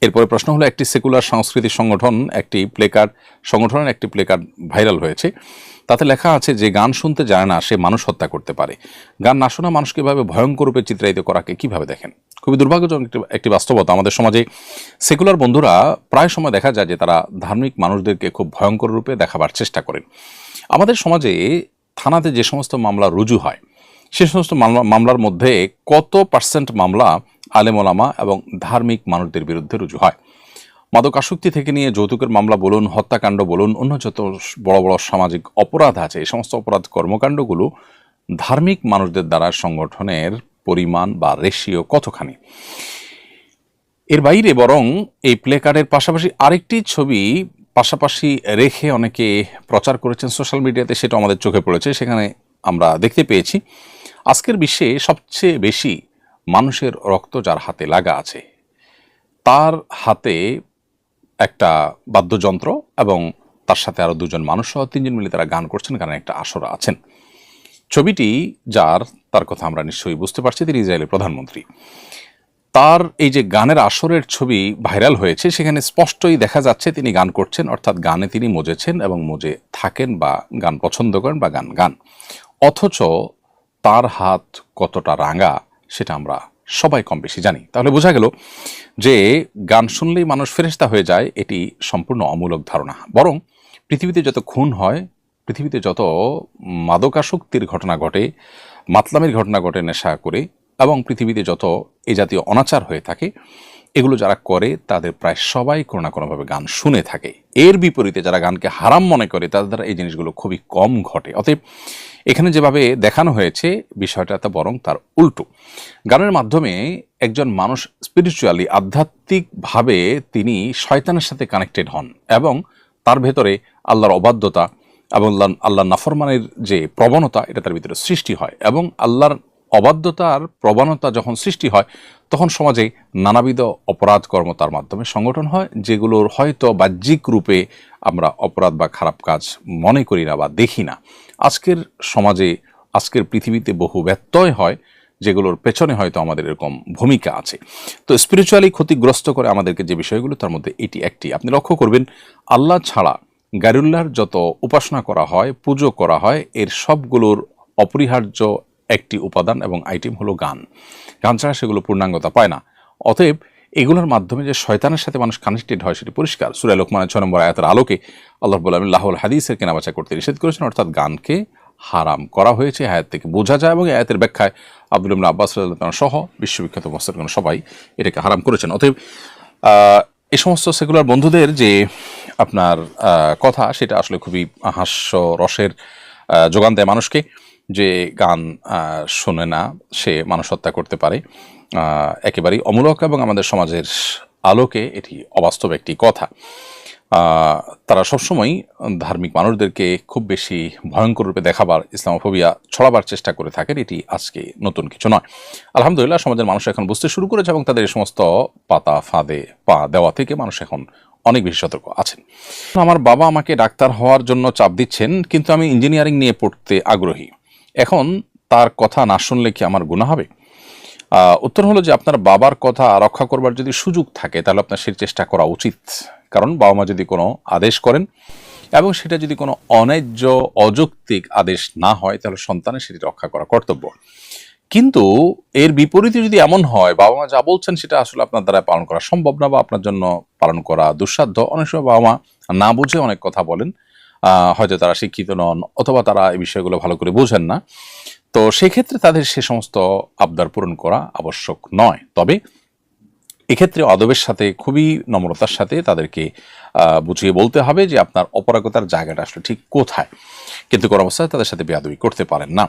এরপরে প্রশ্ন হলো, একটি সেকুলার সাংস্কৃতিক সংগঠন, একটি প্লেকার্ড, সংগঠনের একটি প্লেকার্ড ভাইরাল হয়েছে। তাতে লেখা আছে যে গান শুনতে জানে না, সে মানুষ হত্যা করতে পারে। গান না শোনা মানুষকে এভাবে ভয়ঙ্কর রূপে চিত্রায়িত করাকে কীভাবে দেখেন? খুবই দুর্ভাগ্যজনক একটি- বাস্তবতা। আমাদের সমাজে সেকুলার বন্ধুরা প্রায় সময় দেখা যায় যে তারা ধার্মিক মানুষদেরকে খুব ভয়ঙ্কর রূপে দেখাবার চেষ্টা করেন। আমাদের সমাজে থানাতে যে সমস্ত মামলা রুজু হয়, সে সমস্ত মামলা, মামলার মধ্যে কত পার্সেন্ট মামলা আলেমোলামা এবং ধার্মিক মানুষদের বিরুদ্ধে রুজু হয়। মাদকাসক্তি থেকে নিয়ে যৌতুকের মামলা বলুন, হত্যাকাণ্ড বলুন, অন্য যত বড় বড় সামাজিক অপরাধ আছে, এই সমস্ত অপরাধ কর্মকাণ্ডগুলো ধার্মিক মানুষদের দ্বারা সংগঠনের পরিমাণ বা রেশিও কতখানি? এর বাইরে বরং এই প্লে কার্ডের পাশাপাশি আরেকটি ছবি পাশাপাশি রেখে অনেকে প্রচার করেছেন সোশ্যাল মিডিয়াতে সেটা আমাদের চোখে পড়েছে। সেখানে আমরা দেখতে পেয়েছি। আজকের বিশ্বে সবচেয়ে বেশি মানুষের রক্ত যার হাতে লাগা আছে। তার হাতে একটা বাদ্যযন্ত্র এবং তার সাথে আরও দুজন মানুষ সহ তিনজন মিলে তারা গান করছেন গানের একটা আসরা আছেন। ছবিটি যার, তার কথা আমরা নিশ্চয়ই বুঝতে পারছি, তিনি ইসরায়েলের প্রধানমন্ত্রী। তার এই যে গানের আসরের ছবি ভাইরাল হয়েছে, সেখানে স্পষ্টই দেখা যাচ্ছে তিনি গান করছেন, অর্থাৎ গানে তিনি মজেছেন এবং মজে থাকেন বা গান পছন্দ করেন বা গান গান। অথচ তার হাত কতটা রাঙা সেটা আমরা সবাই কম বেশি জানি। তাহলে বোঝা গেল যে গান শুনলেই মানুষ ফেরেস্তা হয়ে যায়, এটি সম্পূর্ণ অমূলক ধারণা। বরং পৃথিবীতে যত খুন হয়, পৃথিবীতে যত মাদকাসক্তির ঘটনা ঘটে, মাতলামির ঘটনা ঘটে নেশা করে, এবং পৃথিবীতে যত এ জাতীয় অনাচার হয়ে থাকে, এগুলো যারা করে তাদের প্রায় সবাই কোনো না কোনোভাবে গান শুনে থাকে। এর বিপরীতে যারা গানকে হারাম মনে করে, তাদের দ্বারা এই জিনিসগুলো খুবই কম ঘটে। অতএব এখানে যেভাবে দেখানো হয়েছে, বিষয়টা তা বরং তার উল্টো। গানের মাধ্যমে একজন মানুষ স্পিরিচুয়ালি আধ্যাত্মিকভাবে তিনি শয়তানের সাথে কানেক্টেড হন এবং তার ভেতরে আল্লাহর অবাধ্যতা এবং আল্লাহ নাফরমানের যে প্রবণতা, এটা তার ভিতরে সৃষ্টি হয় এবং আল্লাহর অবাধ্যতার প্রবণতা যখন সৃষ্টি হয়, তখন সমাজে নানাবিধ অপরাধ কর্ম তার মাধ্যমে সংগঠন হয়, যেগুলোর হয়তো বাহ্যিক রূপে আমরা অপরাধ বা খারাপ কাজ মনে করি না বা দেখি না। আজকের সমাজে, আজকের পৃথিবীতে বহু ব্যত্যয় হয়, যেগুলোর পেছনে হয়তো আমাদের এরকম ভূমিকা আছে। তো স্পিরিচুয়ালি ক্ষতিগ্রস্ত করে আমাদেরকে যে বিষয়গুলো, তার মধ্যে এটি একটি। আপনি লক্ষ্য করবেন, আল্লাহ ছাড়া গারুল্লাহর যত উপাসনা করা হয়, পুজো করা হয়, এর সবগুলোর অপরিহার্য একটি উপাদান এবং আইটেম হলো গান। গান ছাড়া সেগুলো পূর্ণাঙ্গতা পায় না। অতএব এগুলোর মাধ্যমে যে শয়তানের সাথে মানুষ কানেক্টেড হয়, সেটি পরিষ্কার। সুরাই লোকমানের ছয় নম্বর আয়াতের আলোকে আল্লাহ বললাম লাহুল হাদিসের কেনাবেচা করতে নিষেধ করেছেন। অর্থাৎ গানকে হারাম করা হয়েছে। আয়াত থেকে বোঝা যায় এবং আয়াতের ব্যাখ্যায় আব্দুল আব্বাস সহ বিশ্ববিখ্যাত মুসলমান সবাই এটাকে হারাম করেছেন। অতএব এই সমস্ত সেকুলার বন্ধুদের যে আপনার কথা, সেটা আসলে খুবই হাস্য রসের যোগান দেয় মানুষকে। যে গান শোনে না সে মানুষ হত্যা করতে পারে। একেবারেই অমূলক এবং আমাদের সমাজের আলোকে এটি অবাস্তব একটি কথা। তারা সবসময় ধার্মিক মানুষদেরকে খুব বেশি ভয়ঙ্কর রূপে দেখাবার ইসলামোফোবিয়া ছড়াবার চেষ্টা করে থাকেন, এটি আজকে নতুন কিছু নয়। আলহামদুলিল্লাহ, সমাজের মানুষ এখন বুঝতে শুরু করেছে এবং তাদের এই সমস্ত পাতা, ফাঁদে, পা দেওয়া থেকে মানুষ এখন অনেক বেশি সতর্ক আছেন। আমার বাবা আমাকে ডাক্তার হওয়ার জন্য চাপ দিচ্ছেন, কিন্তু আমি ইঞ্জিনিয়ারিং নিয়ে পড়তে আগ্রহী। এখন তার কথা না শুনলে কি আমার গুণা হবে? উত্তর হলো যে আপনার বাবার কথা রক্ষা করবার যদি সুযোগ থাকে, তাহলে আপনার সেই চেষ্টা করা উচিত। কারণ বাবা মা যদি কোনো আদেশ করেন এবং সেটা যদি কোনো অন্যায্য, অযৌক্তিক আদেশ না হয়, তাহলে সন্তানের সেটি রক্ষা করা কর্তব্য। কিন্তু এর বিপরীতে যদি এমন হয়, বাবা মা যা বলছেন সেটা আসলে আপনার দ্বারা পালন করা সম্ভব না বা আপনার জন্য পালন করা দুঃসাধ্য। অনেক সময় বাবা মা না বুঝে অনেক কথা বলেন। হয়তো তারা শিক্ষিত নন অথবা তারা এই বিষয়গুলো ভালো করে বোঝেন না। তো সেক্ষেত্রে তাদের সে সমস্ত আবদার পূরণ করা আবশ্যক নয়। তবে এক্ষেত্রে অদবের সাথে খুবই নম্রতার সাথে তাদেরকে বুঝিয়ে বলতে হবে যে আপনার অপরাগতার জায়গাটা আসলে ঠিক কোথায়। কিন্তু কোনো অবস্থায় তাদের সাথে বেয়াদবি করতে পারেন না।